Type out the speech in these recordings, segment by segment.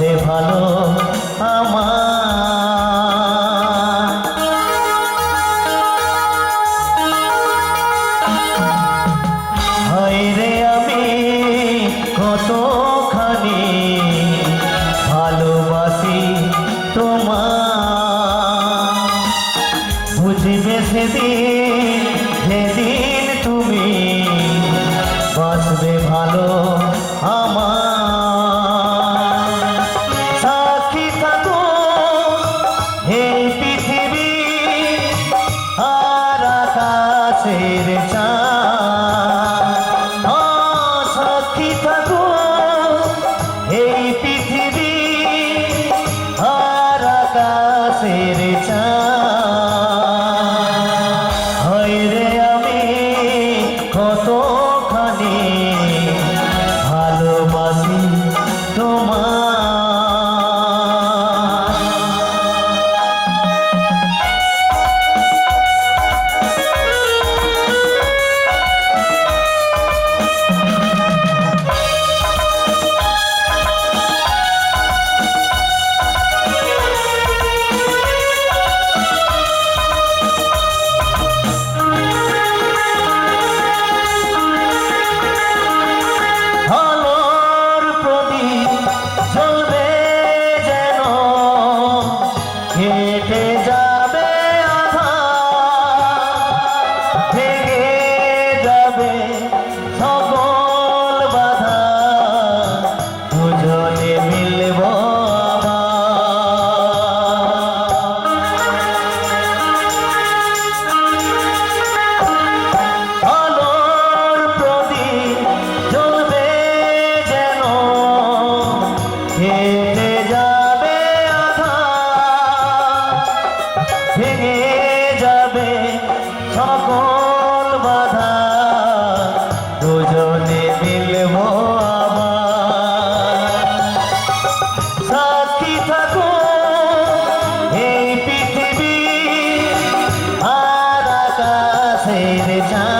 বাসে ভালো আমার। রে ভালোবাসি তোমার বুঝবে সেদিন তুমি বাসবে ভালো রে চা রে যা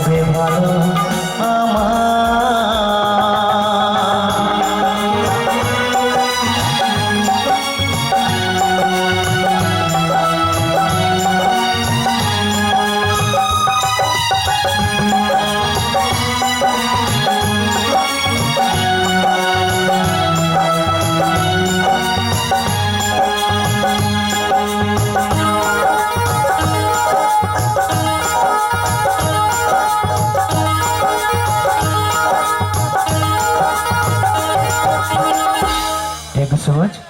বাসবে ভালো much.